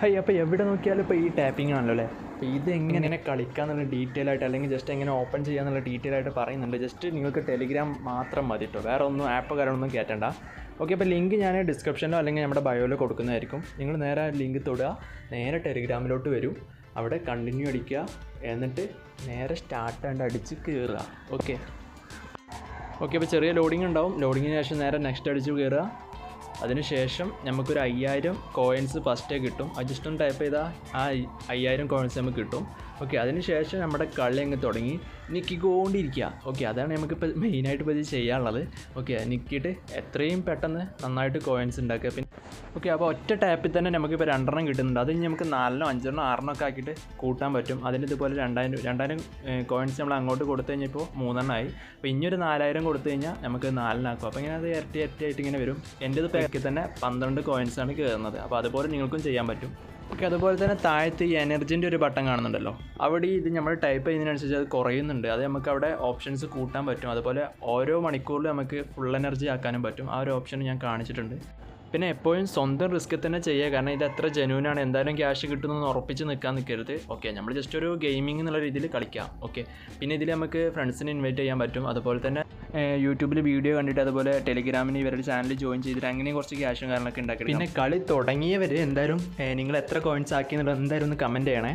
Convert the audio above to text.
High അപ്പോൾ എവിടെ നോക്കിയാലും ഇപ്പോൾ ഈ ടാപ്പിംഗ് ആണല്ലോ അല്ലേ? അപ്പോൾ ഇത് എങ്ങനെ കളിക്കാന്നുള്ള ഡീറ്റെയിൽ ആയിട്ട് അല്ലെങ്കിൽ ജസ്റ്റ് എങ്ങനെ ഓപ്പൺ ചെയ്യാന്നുള്ള ഡീറ്റെയിൽ ആയിട്ട് പറയുന്നുണ്ട്. ജസ്റ്റ് നിങ്ങൾക്ക് ടെലിഗ്രാം മാത്രം മതി കേട്ടോ വേറെ ഒന്നും ആപ്പ് കാര്യങ്ങളൊന്നും കയറ്റണ്ട ഓക്കെ അപ്പോൾ ലിങ്ക് ഞാൻ ഡിസ്ക്രിപ്ഷനിലോ അല്ലെങ്കിൽ നമ്മുടെ ബയോയിലോ കൊടുക്കുന്നതായിരിക്കും. നിങ്ങൾ നേരെ ലിങ്ക് തൊടുക. നേരെ ടെലിഗ്രാമിലോട്ട് വരും. അവിടെ കണ്ടിന്യൂ അടിക്കുക. എന്നിട്ട് നേരെ സ്റ്റാർട്ട് ആണ്ട് അടിച്ച് കയറുക ഓക്കെ ഓക്കെ അപ്പോൾ ചെറിയ ലോഡിംഗ് ഉണ്ടാവും. ലോഡിങ്ങിന് ശേഷം നേരെ നെക്സ്റ്റ് അടിച്ച് കയറുക അതിനുശേഷം നമുക്കൊരു അയ്യായിരം കോയിൻസ് ഫസ്റ്റേ കിട്ടും. അത് ടൈപ്പ് ചെയ്താൽ ആ അയ്- അയ്യായിരം കോയിൻസ് നമുക്ക് കിട്ടും. ഓക്കെ അതിനുശേഷം നമ്മുടെ കളി അങ്ങ് തുടങ്ങി. നിൽക്കിക്കൊണ്ടിരിക്കുക ഓക്കെ അതാണ് നമുക്കിപ്പോൾ മെയിനായിട്ട് ഇപ്പോൾ ഇത് ചെയ്യാനുള്ളത്. ഓക്കെ നിൽക്കിയിട്ട് എത്രയും പെട്ടെന്ന് നന്നായിട്ട് കോയിൻസ് ഉണ്ടാക്കുക. പിന്നെ ഓക്കെ അപ്പോൾ ഒറ്റ ടാപ്പിൽ തന്നെ നമുക്കിപ്പോൾ രണ്ടെണ്ണം കിട്ടുന്നുണ്ട്. അത് നമുക്ക് നാലെണ്ണോ അഞ്ചെണ്ണോ ആറെണ്ണോ ഒക്കെ ആക്കിയിട്ട് കൂട്ടാൻ പറ്റും. അതിന് ഇതുപോലെ രണ്ടായിരം രണ്ടായിരം കോയിൻസ് നമ്മൾ അങ്ങോട്ട് കൊടുത്തു കഴിഞ്ഞപ്പോൾ മൂന്നെണ്ണമായി അപ്പോൾ ഇനിയൊരു നാലായിരം കൊടുത്തു കഴിഞ്ഞാൽ നമുക്ക് നാലിനാക്കും. അപ്പോൾ ഇങ്ങനെ അത് ഇരട്ടി ഇരട്ടി ആയിട്ട് ഇങ്ങനെ വരും. എന്റെ ഇത് പാക്കിൽ തന്നെ പന്ത്രണ്ട് കോയിൻസാണ് കയറുന്നത് അപ്പോൾ അതുപോലെ നിങ്ങൾക്കും ചെയ്യാൻ പറ്റും. ഓക്കെ അതുപോലെ തന്നെ താഴത്ത് ഈ എനർജിന്റെ ഒരു ബട്ടൺ കാണുന്നുണ്ടല്ലോ. അവിടെ ഇത് നമ്മൾ ടൈപ്പ് ചെയ്യുന്നതിനനുസരിച്ച് അത് കുറയുന്നുണ്ട്. അത് നമുക്ക് അവിടെ ഓപ്ഷൻസ് കൂട്ടാൻ പറ്റും. അതുപോലെ ഓരോ മണിക്കൂറിലും നമുക്ക് ഫുൾ എനർജി ആക്കാനും പറ്റും. ആ ഒരു ഓപ്ഷൻ ഞാൻ കാണിച്ചിട്ടുണ്ട്. പിന്നെ എപ്പോഴും സ്വന്തം റിസ്ക് തന്നെ ചെയ്യുക. കാരണം ഇത് എത്ര ജനുവിനാണ് എന്തായാലും ക്യാഷ് കിട്ടുമെന്ന് ഉറപ്പിച്ച് നിൽക്കാൻ നിൽക്കരുത്. ഓക്കെ നമ്മൾ ജസ്റ്റ് ഒരു ഗെയിമിംഗ് എന്നുള്ള രീതിയിൽ കളിക്കാം. ഓക്കെ പിന്നെ ഇതിൽ നമുക്ക് ഫ്രണ്ട്സിനെ ഇൻവൈറ്റ് ചെയ്യാൻ പറ്റും. അതുപോലെ തന്നെ യൂട്യൂബിൽ വീഡിയോ കണ്ടിട്ട് അതുപോലെ ടെലിഗ്രാമിന് ഇവരുടെ ചാനൽ ജോയിൻ ചെയ്തിട്ട് അങ്ങനെ കുറച്ച് ക്യാഷും കാര്യങ്ങളൊക്കെ ഉണ്ടാക്കി പിന്നെ കളി തുടങ്ങിയവർ എന്തായാലും നിങ്ങൾ എത്ര കോയിൻസ് ആക്കി എന്നുള്ളത് എന്തായാലും ഒന്ന് കമന്റ് ചെയ്യണേ.